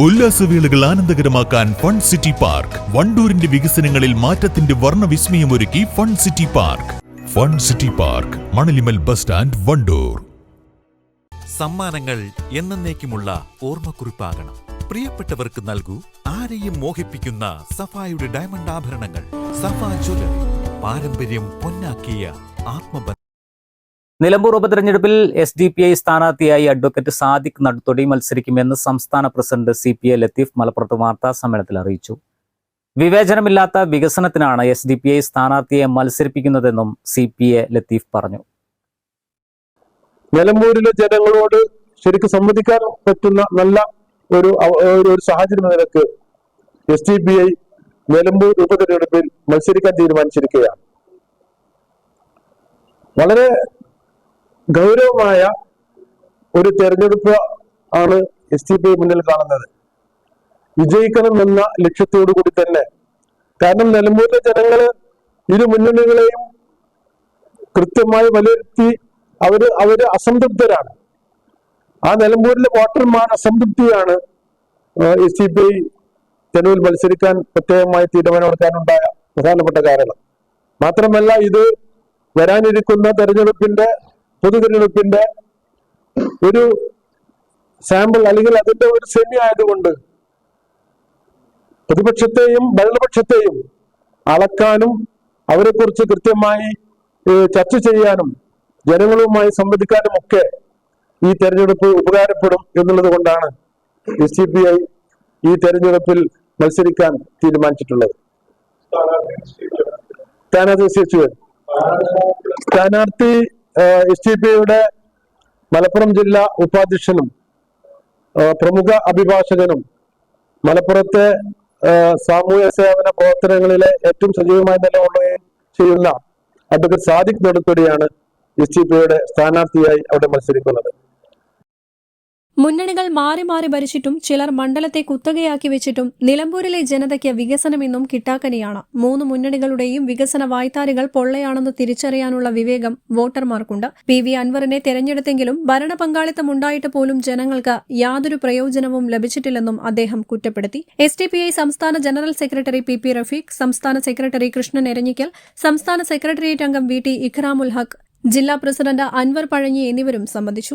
ഉല്ലാസവേളകൾ ആനന്ദകരമാക്കാൻ fun city park. വണ്ടൂരിന്റെ വികസനങ്ങളിൽ മാറ്റത്തിന്റെ വർണ വിസ്മയമൊരുക്കി fun city park. Fun city park Manalimal bus stand Wandoor. സമ്മാനങ്ങൾ എന്നേക്കുമുള്ള ഓർമ്മക്കുറിപ്പാകണം. പ്രിയപ്പെട്ടവർക്ക് നൽകൂ ആരെയും മോഹിപ്പിക്കുന്ന സഫായുടെ ഡയമണ്ട് ആഭരണങ്ങൾ. സഫ ജ്വല്ലറി. പാരമ്പര്യം പൊന്നാക്കിയ ആത്മബന്ധം. നിലമ്പൂർ ഉപതെരഞ്ഞെടുപ്പിൽ എസ് ഡി പി ഐ സ്ഥാനാർത്ഥിയായി അഡ്വക്കേറ്റ് സാദിഖ് നടുത്തൊടി മത്സരിക്കുമെന്ന് സംസ്ഥാന president C P I Latheef മലപ്പുറത്ത് വാർത്താ സമ്മേളനത്തിൽ അറിയിച്ചു. വിവേചനമില്ലാത്ത വികസനത്തിനാണ് എസ് ഡി പി ഐ സ്ഥാനാർത്ഥിയെ മത്സരിപ്പിക്കുന്നതെന്നും സി പി എ ലത്തീഫ് പറഞ്ഞു. നിലമ്പൂരിലെ ജനങ്ങളോട് ശരിക്കും സംവദിക്കാൻ പറ്റുന്ന നല്ല ഒരു ഒരു സാഹചര്യം നിലയ്ക്ക് S D P I Nilambur ഉപതെരഞ്ഞെടുപ്പിൽ മത്സരിക്കാൻ തീരുമാനിച്ചിരിക്കുകയാണ്. വളരെ ഗൗരവമായ ഒരു തെരഞ്ഞെടുപ്പ് ആണ് എസ് ടി പി മുന്നിൽ കാണുന്നത്. വിജയിക്കണം എന്ന ലക്ഷ്യത്തോടു കൂടി തന്നെ. കാരണം നിലമ്പൂരിലെ ജനങ്ങൾ ഇരു മുന്നണികളെയും കൃത്യമായി വിലയിരുത്തി അവർ അവർ അസംതൃപ്തരാണ്. ആ നിലമ്പൂരിലെ വോട്ടർമാർ അസംതൃപ്തിയാണ് എസ് സി പി ഐ തെരുവിൽ മത്സരിക്കാൻ പ്രത്യേകമായി തീരുമാനമെടുക്കാനുണ്ടായ പ്രധാനപ്പെട്ട കാരണം. മാത്രമല്ല ഇത് വരാനിരിക്കുന്ന തെരഞ്ഞെടുപ്പിന്റെ പൊതു തെരഞ്ഞെടുപ്പിന്റെ ഒരു സാമ്പിൾ അല്ലെങ്കിൽ അതിന്റെ ഒരു സെമി ആയതുകൊണ്ട് പ്രതിപക്ഷത്തെയും ഭരണപക്ഷത്തെയും അളക്കാനും അവരെക്കുറിച്ച് കൃത്യമായി ചർച്ച ചെയ്യാനും ജനങ്ങളുമായി സംവദിക്കാനും ഒക്കെ ഈ തെരഞ്ഞെടുപ്പ് ഉപകാരപ്പെടും എന്നുള്ളത് കൊണ്ടാണ് എസ് ഡി പി ഐ ഈ തെരഞ്ഞെടുപ്പിൽ മത്സരിക്കാൻ തീരുമാനിച്ചിട്ടുള്ളത്. സ്ഥാനാർത്ഥി സ്ഥാനാർത്ഥി എസ് ഡി പി ഐയുടെ മലപ്പുറം ജില്ലാ ഉപാധ്യക്ഷനും പ്രമുഖ അഭിഭാഷകനും മലപ്പുറത്തെ സാമൂഹ്യ സേവന പ്രവർത്തനങ്ങളിലെ ഏറ്റവും സജീവമായി നിലകൊള്ളുകയും ചെയ്യുന്ന അഡ്വക്കേറ്റ് സാദിഖ് നെടുത്തൊടിയാണ് എസ് ഡി പി ഐയുടെ സ്ഥാനാർത്ഥിയായി അവിടെ മത്സരിക്കുന്നത്. മുന്നണികൾ മാറി മാറി ഭരിച്ചിട്ടും ചിലർ മണ്ഡലത്തെ കുത്തകയാക്കി വെച്ചിട്ടും നിലമ്പൂരിലെ ജനതയ്ക്ക് വികസനമെന്നും കിട്ടാക്കനിയാണ്. മൂന്ന് മുന്നണികളുടെയും വികസന വായ്ത്താരികൾ പൊള്ളയാണെന്ന് തിരിച്ചറിയാനുള്ള വിവേകം വോട്ടർമാർക്കുണ്ട്. പി വി അൻവറിനെ തെരഞ്ഞെടുത്തെങ്കിലും ഭരണ പങ്കാളിത്തം ഉണ്ടായിട്ട് പോലും ജനങ്ങൾക്ക് യാതൊരു പ്രയോജനവും ലഭിച്ചിട്ടില്ലെന്നും അദ്ദേഹം കുറ്റപ്പെടുത്തി. എസ് ഡി പി ഐ സംസ്ഥാന general secretary P P Rafeeq സംസ്ഥാന സെക്രട്ടറി കൃഷ്ണൻ എരഞ്ഞിക്കൽ സംസ്ഥാന സെക്രട്ടേറിയറ്റ് അംഗം വി ടി ഇഖ്റാമുൽ ഹക്ക് ജില്ലാ പ്രസിഡന്റ് അൻവർ പഴഞ്ഞി എന്നിവരും സംബന്ധിച്ചു.